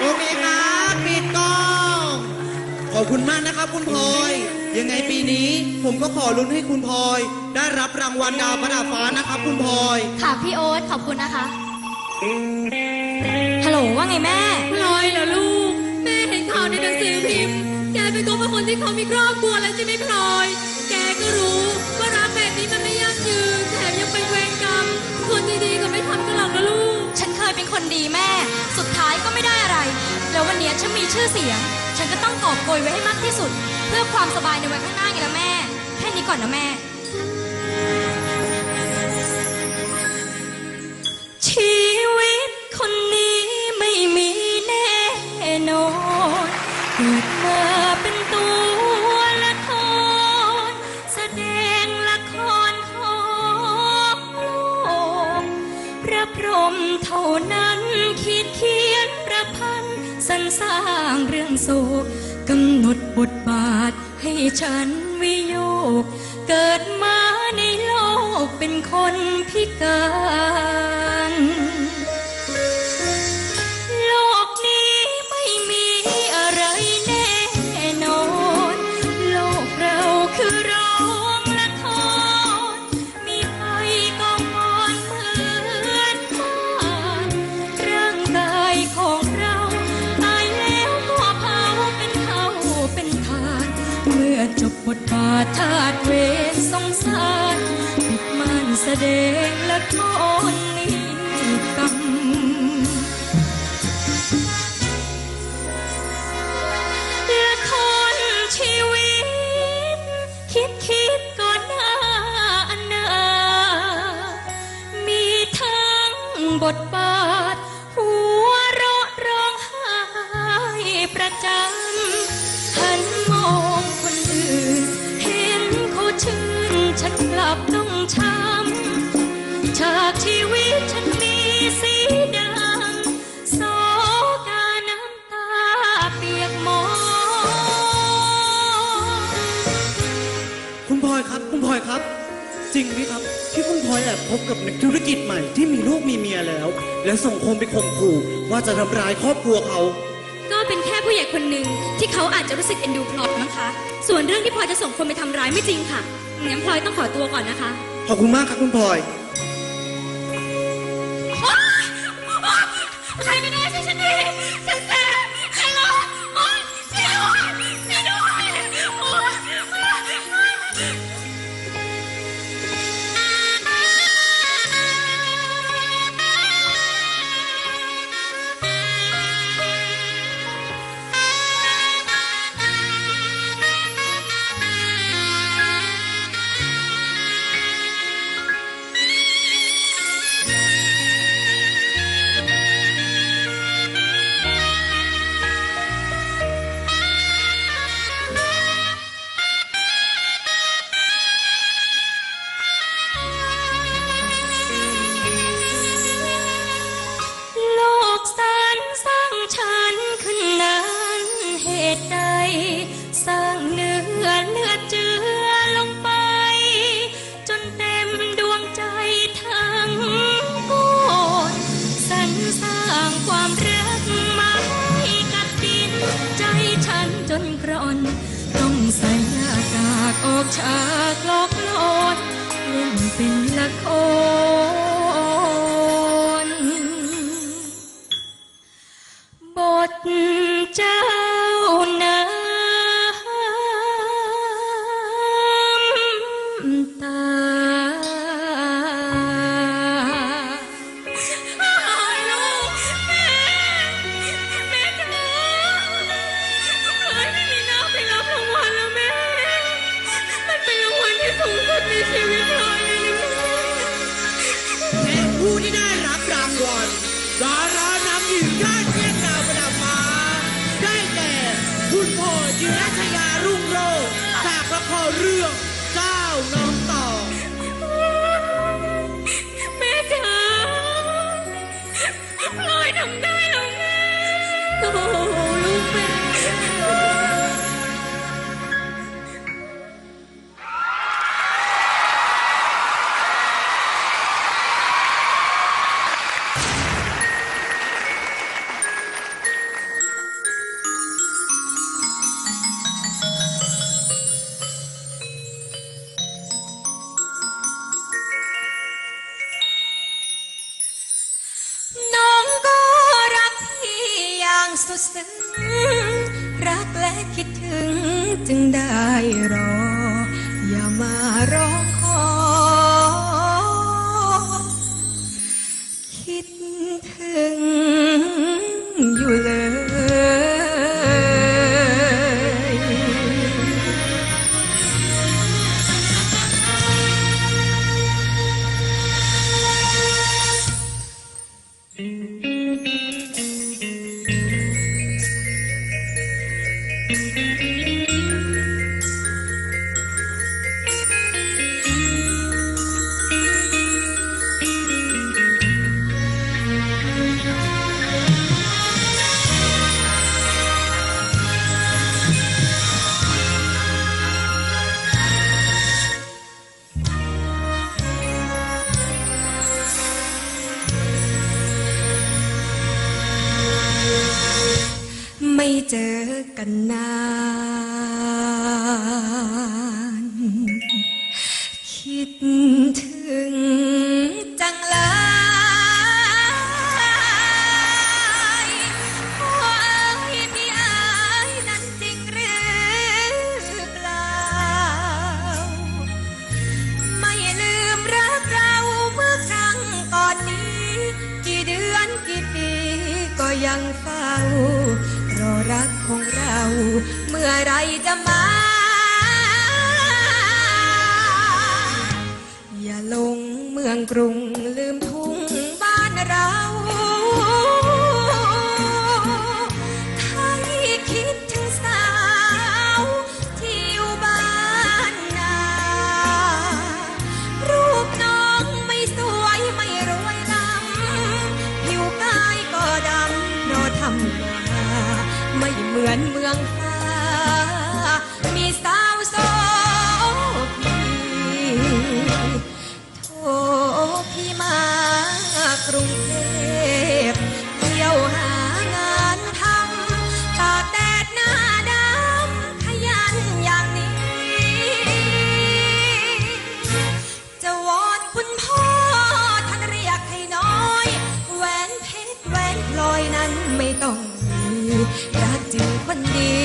โอเคครับปิดกล้อง ขอบคุณมากนะครับคุณพลอย ยังไงปีนี้ผมก็ขอลุ้นให้คุณพลอย ได้รับรางวัลดาวประดับฟ้านะครับคุณพลอย ค่ะพี่โอ๊ตขอบคุณนะคะ ฮัลโหลว่าไงแม่ พลอยเหรอลูก แม่เห็นข่าวในหนังสือพิมพ์ แกเป็นตัวเป็นคนที่เขามีครอบครัวแล้วใช่ไหมพลอย แกก็รู้ว่ารักแบบนี้มันไม่ยั่งยืนแถมยังเป็นเวรกรรม คนดีๆก็ไม่ทำกันหรอกนะลูกฉัน เป็นคนดีแม่ สุดท้ายก็ไม่ได้อะไร แล้ววันนี้ฉันมีชื่อเสียง ฉันก็ต้องกอบโกยไว้ให้มากที่สุด เพื่อความสบายในวันข้างหน้าไงละแม่ แค่นี้ก่อนนะแม่ พรมเท่านั้นคิดเขียนประพันธ์สรรสร้างเรื่องโศกกำหนดบทบาทให้ฉันวิโยก เกิดมาในโลกเป็นคนพิการาทธาตุเวรสงสารปิดม่านแสดงละครนิกรรมละครชีวิต คิดคิดก็น่าอนามีทั้งบทบาท พลอยแอบพบกับนักธุรกิจใหม่ที่มีลูกมีเมียแล้ว และส่งคมไปข่มขู่ว่าจะทำร้ายครอบครัวเขา ก็เป็นแค่ผู้ใหญ่คนหนึ่งที่เขาอาจจะรู้สึกเอ็นดูพลอยมั้งคะ ส่วนเรื่องที่พลอยจะส่งคนไปทำร้ายไม่จริงค่ะงั้นพลอยต้องขอตัวก่อนนะคะ ขอบคุณมากครับคุณพลอย ออกฉากหลอกลอนเล่นเป็นละครบทเจ้า ถึง รักและคิดถึงจึงได้รอ อย่ามาร้องขอ คิดถึงอยู่เลย ไม่เจอกันนาน คิดถึง จะมา อย่าลงเมืองกรุง กรุงเทพเที่ยวหางานทำตาแดดหน้าดำขยันอย่างนี้ จะวอนคุณพ่อท่านเรียกให้น้อยแหวนเพชรแหวนพลอยนั้นไม่ต้องมีรักจริงคนดี